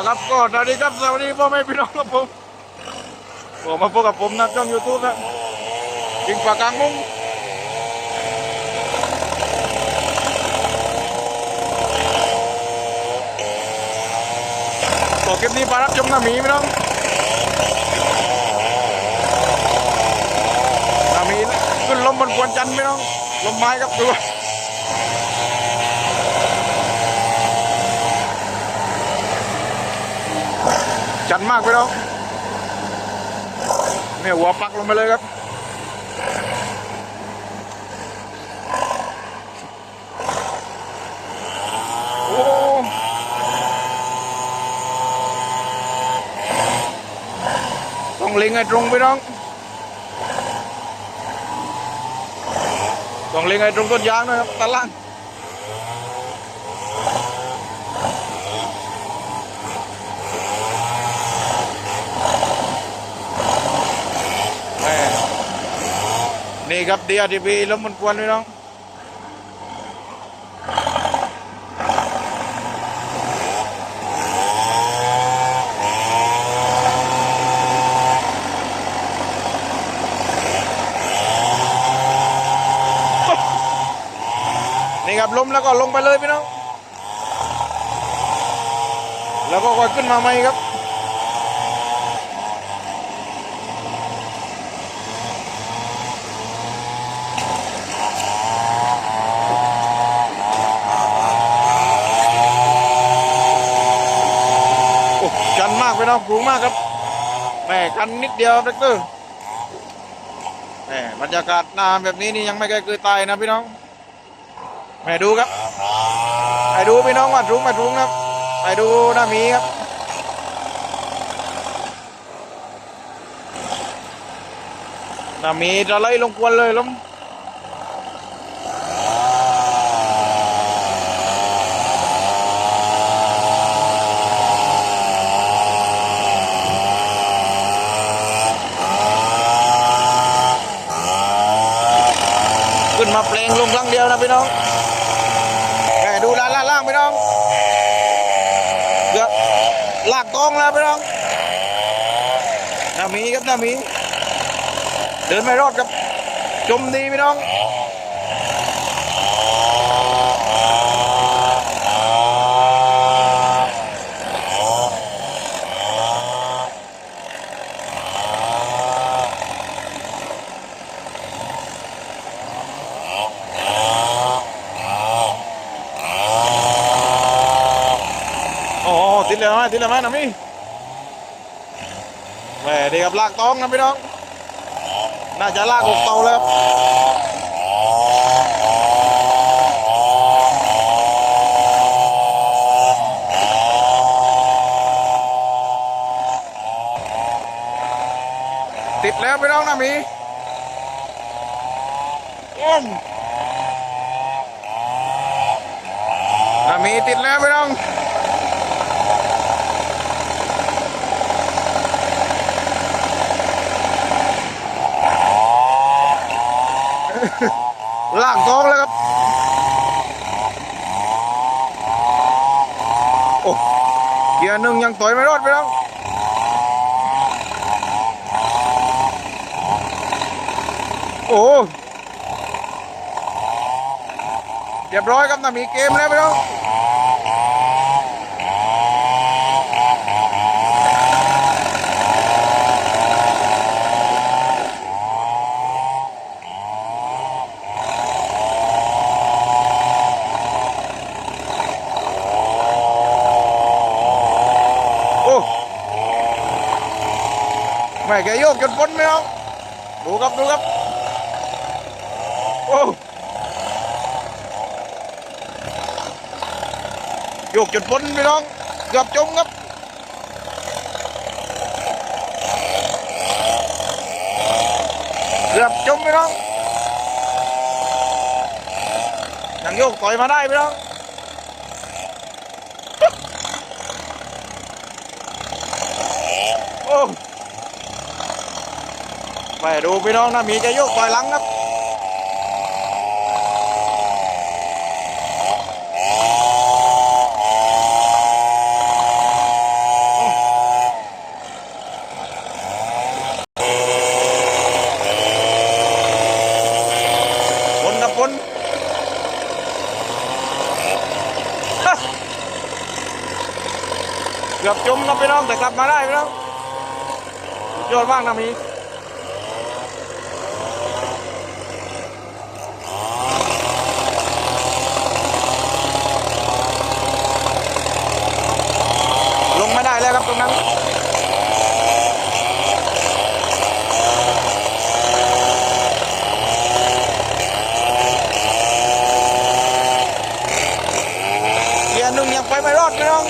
ล้วครับก็สวัสดีครับสวัสดีพ่อแม่พี่น้องครับผมผมมาพบกับผมนะช่องยูทูบนะจิงปากกางมุ้งก็คลิปนี้มารับชมนาหมีพี่น้องนาหมีขึ้นลมบนควนจันทร์พี่น้องลมไม้ครับดู จันมากไปแล้วเนี่ยหัวปักลงไปเลยครับโอ้ต้องเล็งให้ตรงไปน้อง ต้องเล็งให้ตรงต้นยางนะครับตะล่าง นี่ครับดีอาร์ทีพีล้วมันควรพี่น้องนี่ครับล้มแล้วก็ลงไปเลยพี่น้อง แล้วก็ค่อยขึ้นมาใหม่ครับ โอ้ชันมากพี่น้องสูงมากครับแหม่กันนิดเดียวครับเตอร์แหม่บรรยากาศหนาแบบนี้นี่ยังไม่เคยเกิดตายนะพี่น้องแหม่ดูครับไปดูพี่น้องว่าสูงไม่สูงครับไปดูหน้ามีครับหน้ามีจะไล่ลงควนเลยล้ม ขึ้นมาเพลงลงครั้งเดียวนะพี่น้องแกดูด้านล่างพี่น้องเกือบลากกองแล้วพี่น้องหน้ามีครับหน้ามี เดินไม่รอดครับจมดีพี่น้อง โอ้โหติดเลยไหมติดเลยไหมน้ำมี่แหม่ดีกับลากตองนะพี่น้อง น่าจะลากหกเตาแล้วติดแล้วพี่น้องนะมีอ้มนะมีติดแล้วพี่น้อง ล่างท้องแล้วครับโอ้เกียร์หนึ่งยังต่อยไม่รอดไปแล้วโอ้เรียบร้อยครับนะมีเกมแล้วไปแล้ว ม่แกโยกจนพ้นไม่เอาดูครับดูครับโอ้โยกจนพ้นพี่น้องเกือบจมครับเกือบจมพี่น้องยังโยกต่อยมาได้พี่น้องโอ้ ไปดูพี่น้องนะมีจะโยกปล่อยลังครับเกือบจมนะพี่น้องแต่กลับมาได้พี่น้องยอดมากนะมี รงนั้นเกียร์หนึ่งยังไปไม่รอดพี่น้อง